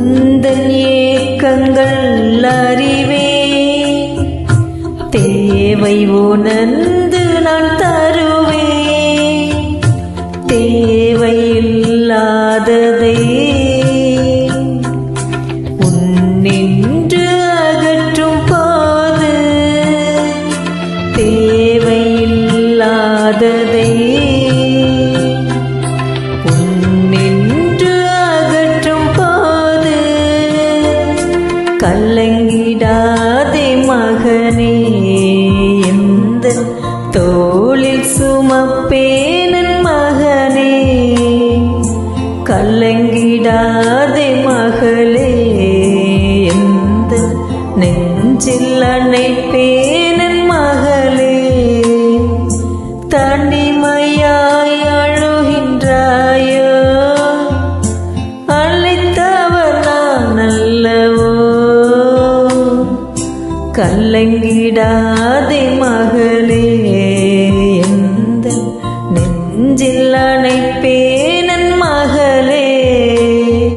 உந்தன் ஏக்கங்கள் அறிவே. தேவை உணர்ந்து நான் தருவேன் தேவையில்லாததை உன்னின்று அகற்றும் போது. தேவையில்லாததை கலங்கிடாதே மகனே எந்த தோளில் சுமப்பேனன் மகனே? கலங்கிடாதே மகளே எந்த நெஞ்சில் அணைப்பேனன் மகளே? தனிமையா கல்லங்கிடாதே மகளே எந்த நெஞ்சில் அணைப்பே